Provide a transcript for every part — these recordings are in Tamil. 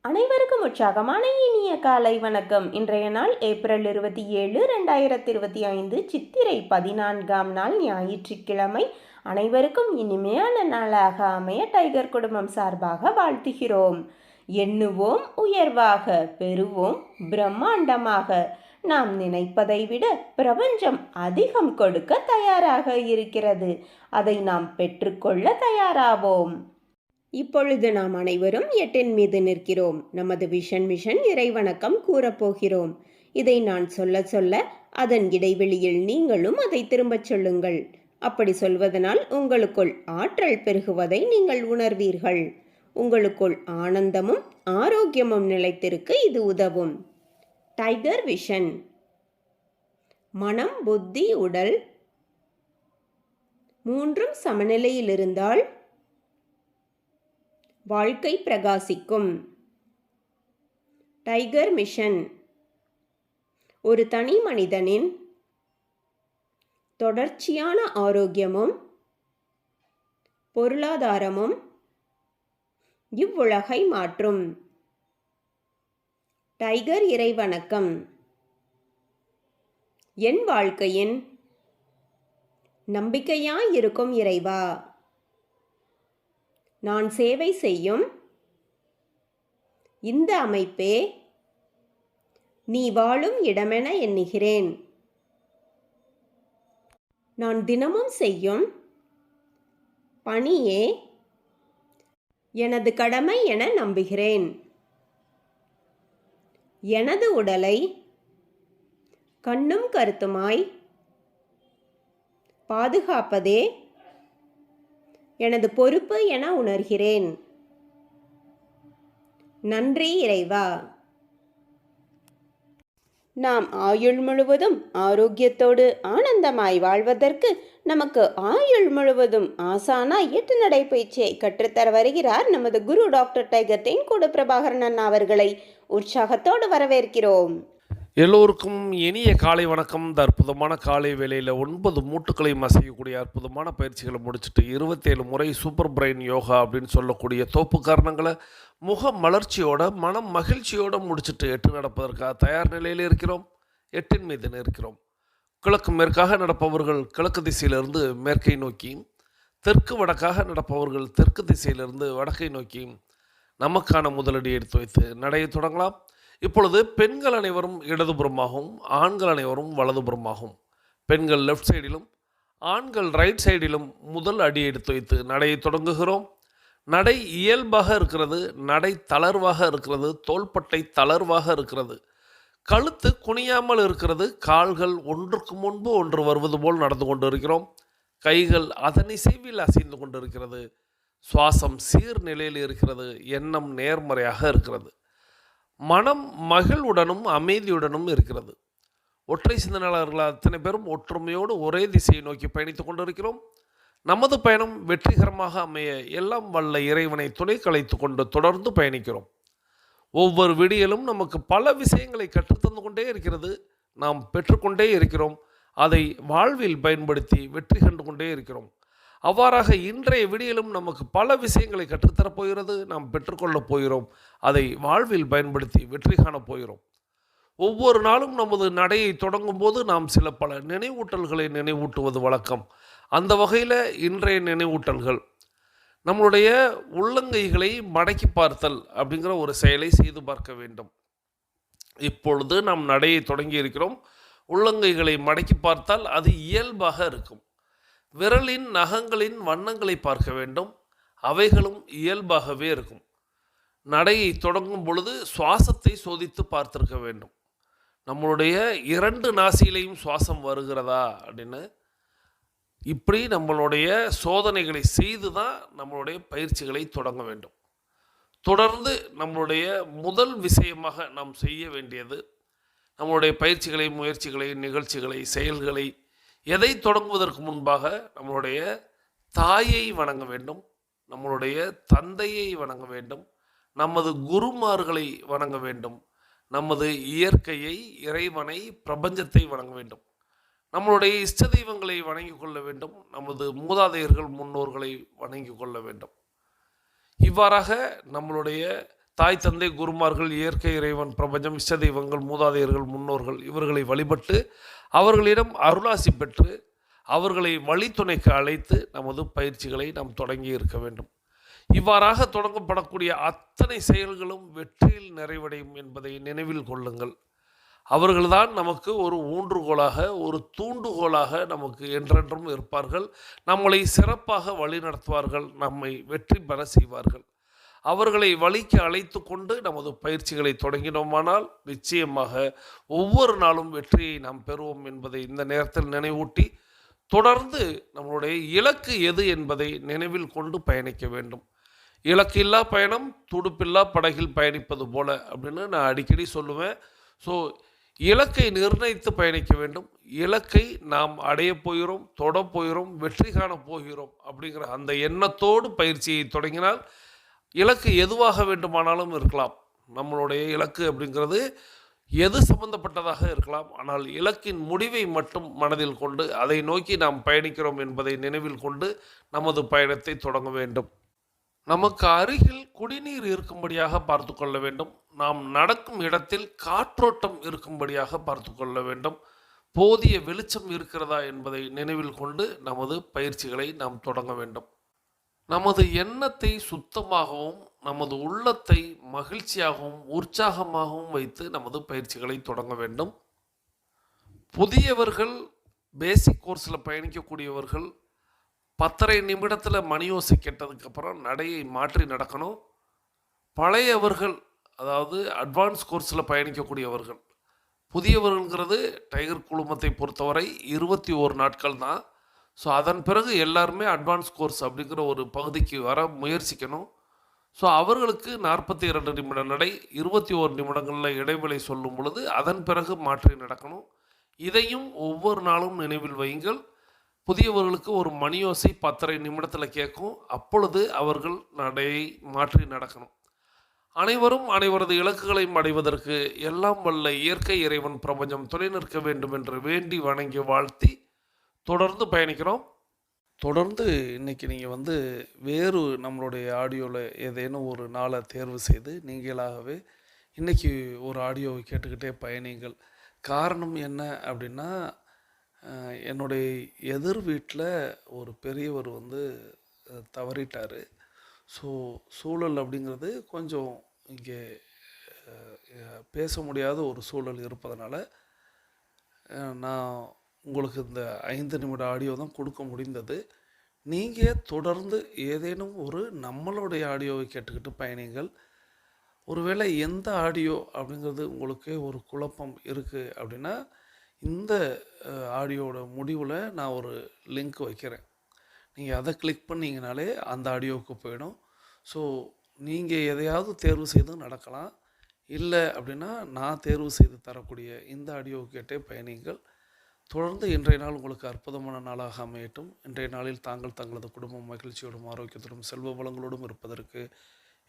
அனைவருக்கும் உற்சாகமான இனிய காலை வணக்கம். இன்றைய நாள் ஏப்ரல் இருபத்தி ஏழு ரெண்டாயிரத்தி இருபத்தி ஐந்து சித்திரை பதினான்காம் நாள் ஞாயிற்றுக்கிழமை. அனைவருக்கும் இனிமையான நாளாக அமைய டைகர் குடும்பம் சார்பாக வாழ்த்துகிறோம். எண்ணுவோம் உயர்வாக பெறுவோம் பிரம்மாண்டமாக. நாம் நினைப்பதை விட பிரபஞ்சம் அதிகம் கொடுக்க தயாராக இருக்கிறது. அதை நாம் பெற்றுக்கொள்ள தயாராவோம். இப்பொழுது நாம் அனைவரும் எட்டின் மீது நிற்கிறோம். நமது விஷன் மிஷன் இறைவணக்கம் கூறப்போகிறோம் இதை நான் சொல்ல சொல்ல அதன் இடைவெளியில் நீங்களும் அதை திரும்பச் சொல்லுங்கள். அப்படி சொல்வதனால் உங்களுக்குள் ஆற்றல் பெருகுவதை நீங்கள் உணர்வீர்கள். உங்களுக்குள் ஆனந்தமும் ஆரோக்கியமும் நிலைத்திருக்க இது உதவும். Tiger vision. மனம் புத்தி உடல் மூன்றும் சமநிலையில் இருந்தால் வாழ்க்கை பிரகாசிக்கும். Tiger mission. ஒரு தனி மனிதனின் தொடர்ச்சியான ஆரோக்கியமும் பொருளாதாரமும் இவ்வுலகை மாற்றும். டைகர் இறைவணக்கம். என் வாழ்க்கையின் நம்பிக்கையாயிருக்கும் இறைவா. நான் சேவை செய்யும் இந்த அமைப்பே நீ வாழும் இடமென எண்ணுகிறேன். நான் தினமும் செய்யும் பணியே எனது கடமை என நம்புகிறேன். எனது உடலை கண்ணும் கருத்துமாய் பாதுகாப்பதே எனது பொறுப்பு என உணர்கிறேன். நன்றி இறைவா. நாம் ஆயுள் முழுவதும் ஆரோக்கியத்தோடு ஆனந்தமாய் வாழ்வதற்கு நமக்கு ஆயுள் முழுவதும் ஆசானா எட்டு நடைப்பயிற்சியை கற்றுத்தர வருகிறார் நமது குரு டாக்டர் டைகர் தென்கூடு பிரபாகரன் அண்ணா அவர்களை உற்சாகத்தோடு வரவேற்கிறோம். எல்லோருக்கும் இனிய காலை வணக்கம். இந்த அற்புதமான காலை வேலையில் ஒன்பது மூட்டுக்களையும் அசையக்கூடிய அற்புதமான பயிற்சிகளை முடிச்சுட்டு இருபத்தேழு முறை சூப்பர் பிரெயின் யோகா அப்படின்னு சொல்லக்கூடிய தோப்பு காரணங்களை முக மலர்ச்சியோட மனம் மகிழ்ச்சியோட முடிச்சுட்டு எட்டு நடப்பதற்காக தயார் நிலையில் இருக்கிறோம். எட்டின் மீது இருக்கிறோம் கிழக்கு மேற்காக நடப்பவர்கள் கிழக்கு திசையிலிருந்து மேற்கை நோக்கியும் தெற்கு வடக்காக நடப்பவர்கள் தெற்கு திசையிலிருந்து வடக்கை நோக்கியும் நமக்கான முதலடி எடுத்து வைத்து நடையை தொடங்கலாம். இப்பொழுது பெண்கள் அனைவரும் இடதுபுறமாகவும் ஆண்கள் அனைவரும் வலதுபுறமாகவும். பெண்கள் லெஃப்ட் சைடிலும் ஆண்கள் ரைட் சைடிலும் முதல் அடி எடுத்து வைத்து நடையை தொடங்குகிறோம். நடை இயல்பாக இருக்கிறது நடை தளர்வாக இருக்கிறது தோள்பட்டை தளர்வாக இருக்கிறது. கழுத்து குனியாமல் இருக்கிறது கால்கள் ஒன்றுக்கு முன்பு ஒன்று வருவது போல் நடந்து கொண்டு இருக்கிறோம் கைகள் அதன் இசைவில் அசைந்து கொண்டிருக்கிறது. சுவாசம் சீர்நிலையில் இருக்கிறது எண்ணம் நேர்மறையாக இருக்கிறது. மனம் மகிழ்வுடனும் அமைதியுடனும் இருக்கிறது. ஒற்றை சிந்தனையாளர்கள் அத்தனை பேரும் ஒற்றுமையோடு ஒரே திசையை நோக்கி பயணித்துக் கொண்டிருக்கிறோம். நமது பயணம் வெற்றிகரமாக அமைய எல்லாம் வல்ல இறைவனை துணை கலைத்து கொண்டு தொடர்ந்து பயணிக்கிறோம். ஒவ்வொரு விடியலும் நமக்கு பல விஷயங்களை கற்றுத்தந்து கொண்டே இருக்கிறது. நாம் பெற்றுக்கொண்டே இருக்கிறோம். அதை வாழ்வில் பயன்படுத்தி வெற்றி கண்டு கொண்டே இருக்கிறோம். அவ்வாறாக இன்றைய விடியலும் நமக்கு பல விஷயங்களை கற்றுத்தரப் போகிறது. நாம் பெற்றுக்கொள்ளப் போகிறோம். அதை வாழ்வில் பயன்படுத்தி வெற்றி காணப் போகிறோம். ஒவ்வொரு நாளும் நமது நடையை தொடங்கும் போது நாம் சில பல நினைவூட்டல்களை நினைவூட்டுவது வழக்கம். அந்த வகையில் இன்றைய நினைவூட்டல்கள். நம்மளுடைய உள்ளங்கைகளை மடக்கி பார்த்தல் அப்படிங்கிற ஒரு செயலை செய்து பார்க்க வேண்டும். இப்பொழுது நாம் நடையை தொடங்கி இருக்கிறோம். உள்ளங்கைகளை மடக்கி பார்த்தால் அது இயல்பாக இருக்கும். விரலின் நகங்களின் வண்ணங்களை பார்க்க வேண்டும். அவைகளும் இயல்பாகவே இருக்கும். நடையை தொடங்கும் பொழுது சுவாசத்தை சோதித்து பார்த்திருக்க வேண்டும். நம்மளுடைய இரண்டு நாசியிலையும் சுவாசம் வருகிறதா அப்படின்னு இப்படி நம்மளுடைய சோதனைகளை செய்து தான் நம்மளுடைய பயிற்சிகளை தொடங்க வேண்டும். தொடர்ந்து நம்மளுடைய முதல் விஷயமாக நாம் செய்ய வேண்டியது நம்மளுடைய பயிற்சிகளை முயற்சிகளை நிகழ்ச்சிகளை செயல்களை எதை தொடங்குவதற்கு முன்பாக நம்மளுடைய தாயை வணங்க வேண்டும் நம்மளுடைய தந்தையை வணங்க வேண்டும் நமது குருமார்களை வணங்க வேண்டும் நமது இயற்கையை இறைவனை பிரபஞ்சத்தை வணங்க வேண்டும் நம்மளுடைய இஷ்ட தெய்வங்களை வணங்கி கொள்ள வேண்டும் நமது மூதாதையர்கள் முன்னோர்களை வணங்கி கொள்ள வேண்டும். இவ்வாறாக நம்மளுடைய தாய் தந்தை குருமார்கள் இயற்கை இறைவன் பிரபஞ்சம் இஷ்ட தெய்வங்கள் மூதாதையர்கள் முன்னோர்கள் இவர்களை வழிபட்டு அவர்களிடம் அருளாசி பெற்று அவர்களை வழித்துணைக்கு அழைத்து நமது பயிற்சிகளை நாம் தொடங்கி இருக்க வேண்டும். இவ்வாறாக தொடங்கப்படக்கூடிய அத்தனை செயல்களும் வெற்றியில் நிறைவடையும் என்பதை நினைவில் கொள்ளுங்கள். அவர்கள்தான் நமக்கு ஒரு ஊன்றுகோலாக ஒரு தூண்டுகோலாக நமக்கு என்றென்றும் இருப்பார்கள். நம்மளை சிறப்பாக வழிநடத்துவார்கள். நம்மை வெற்றி பெற செய்வார்கள். அவர்களை வழிக்கு அழைத்து கொண்டு நமது பயிற்சிகளை தொடங்கினோமானால் நிச்சயமாக ஒவ்வொரு நாளும் வெற்றியை நாம் பெறுவோம் என்பதை இந்த நேரத்தில் நினைவூட்டி தொடர்ந்து நம்மளுடைய இலக்கு எது என்பதை நினைவில் கொண்டு பயணிக்க வேண்டும். இலக்கு இல்லா பயணம் துடுப்பில்லா படகில் பயணிப்பது போல அப்படின்னு நான் அடிக்கடி சொல்லுவேன். ஸோ இலக்கை நிர்ணயித்து பயணிக்க வேண்டும். இலக்கை நாம் அடைய போகிறோம் தொட போகிறோம் வெற்றி காண போகிறோம் அப்படிங்கிற அந்த எண்ணத்தோடு பயிற்சியை தொடங்கினால் இலக்கு எதுவாக வேண்டுமானாலும் இருக்கலாம். நம்மளுடைய இலக்கு அப்படிங்கிறது எது சம்பந்தப்பட்டதாக இருக்கலாம். ஆனால் இலக்கின் முடிவை மட்டும் மனதில் கொண்டு அதை நோக்கி நாம் பயணிக்கிறோம் என்பதை நினைவில் கொண்டு நமது பயணத்தை தொடங்க வேண்டும். நமக்கு அருகில் குடிநீர் இருக்கும்படியாக பார்த்து கொள்ள வேண்டும். நாம் நடக்கும் இடத்தில் காற்றோட்டம் இருக்கும்படியாக பார்த்து கொள்ள வேண்டும். போதிய வெளிச்சம் இருக்கிறதா என்பதை நினைவில் கொண்டு நமது பயிற்சிகளை நாம் தொடங்க வேண்டும். நமது எண்ணத்தை சுத்தமாகவும் நமது உள்ளத்தை மகிழ்ச்சியாகவும் உற்சாகமாகவும் வைத்து நமது பயிற்சிகளை தொடங்க வேண்டும். புதியவர்கள் பேசிக் கோர்ஸில் பயணிக்கக்கூடியவர்கள் பத்தரை நிமிடத்தில் மணியோசை கேட்டதுக்கப்புறம் நடையை மாற்றி நடக்கணும். பழையவர்கள் அதாவது அட்வான்ஸ் கோர்ஸில் பயணிக்கக்கூடியவர்கள் புதியவர்கள்ங்கிறது டைகர் குழுமத்தை பொறுத்தவரை இருபத்தி ஓரு நாட்கள் தான். ஸோ அதன் பிறகு எல்லாருமே அட்வான்ஸ் கோர்ஸ் அப்படிங்கிற ஒரு பகுதிக்கு வர முயற்சிக்கணும். ஸோ அவர்களுக்கு நாற்பத்தி இரண்டு நிமிட நடை இருபத்தி ஓரு நிமிடங்களில் இடைவெளி சொல்லும் பொழுது அதன் பிறகு மாற்றி நடக்கணும். இதையும் ஒவ்வொரு நாளும் நினைவில் வையுங்கள். புதியவர்களுக்கு ஒரு மணியோசை பத்தரை நிமிடத்தில் கேட்கும். அப்பொழுது அவர்கள் நடையை மாற்றி நடக்கணும். அனைவரும் அனைவரது இலக்குகளையும் அடைவதற்கு எல்லாம் வல்ல இயற்கை இறைவன் பிரபஞ்சம் துணை நிற்க வேண்டும் என்று வேண்டி வணங்கி வாழ்த்தி தொடர்ந்து பயணிக்கிறோம். தொடர்ந்து இன்னைக்கு நீங்கள் வந்து வேறு நம்மளுடைய ஆடியோவில் ஏதேனும் ஒரு நாளை தேர்வு செய்து நீங்களாகவே இன்றைக்கி ஒரு ஆடியோவை கேட்டுக்கிட்டே பயணிங்கள். காரணம் என்ன அப்படின்னா என்னுடைய எதிர் வீட்டில் ஒரு பெரியவர் வந்து தவறிட்டார். ஸோ சூழல் அப்படிங்கிறது கொஞ்சம் இங்கே பேச முடியாத ஒரு சூழல் இருப்பதனால நான் உங்களுக்கு இந்த ஐந்து நிமிட ஆடியோ தான் கொடுக்க முடிந்தது. நீங்கள் தொடர்ந்து ஏதேனும் ஒரு நம்மளுடைய ஆடியோவை கேட்டுக்கிட்டு பயணிங்கள். ஒருவேளை எந்த ஆடியோ அப்படிங்கிறது உங்களுக்கு ஒரு குழப்பம் இருக்குது அப்படின்னா இந்த ஆடியோட ஆடியோவோட முடிவில் நான் ஒரு லிங்க் வைக்கிறேன். நீங்கள் அதை கிளிக் பண்ணிங்கனாலே அந்த ஆடியோவுக்கு போயிடும். ஸோ நீங்கள் எதையாவது தேர்வு செய்து நடக்கலாம். இல்லை அப்படின்னா நான் தேர்வு செய்து தரக்கூடிய இந்த ஆடியோ கேட்டே பயணிங்கள். தொடர்ந்து இன்றைய நாள் உங்களுக்கு அற்புதமான நாளாக அமையட்டும். இன்றைய நாளில் தாங்கள் தங்களது குடும்பம் மகிழ்ச்சியோடும் ஆரோக்கியத்தோடும் செல்வ வளங்களோடும் இருப்பதற்கு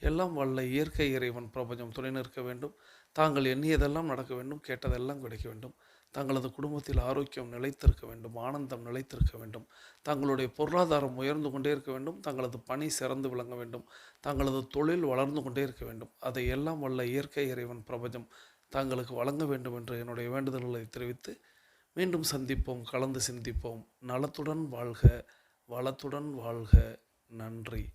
எல்லாம் வல்ல இயற்கை இறைவன் பிரபஞ்சம் துணை நிற்க வேண்டும். தாங்கள் எண்ணியதெல்லாம் நடக்க வேண்டும் கேட்டதெல்லாம் கிடைக்க வேண்டும். தங்களது குடும்பத்தில் ஆரோக்கியம் நிலைத்திருக்க வேண்டும் ஆனந்தம் நிலைத்திருக்க வேண்டும். தங்களுடைய பொருளாதாரம் உயர்ந்து கொண்டே இருக்க வேண்டும். தங்களது பணி சிறந்து விளங்க வேண்டும். தங்களது தொழில் வளர்ந்து கொண்டே இருக்க வேண்டும். அதை எல்லாம் வல்ல இயற்கை இறைவன் பிரபஞ்சம் தங்களுக்கு வழங்க வேண்டும் என்று என்னுடைய வேண்டுதல்களை தெரிவித்து மீண்டும் சந்திப்போம் கலந்து சிந்திப்போம். நலத்துடன் வாழ்க வளத்துடன் வாழ்க. நன்றி.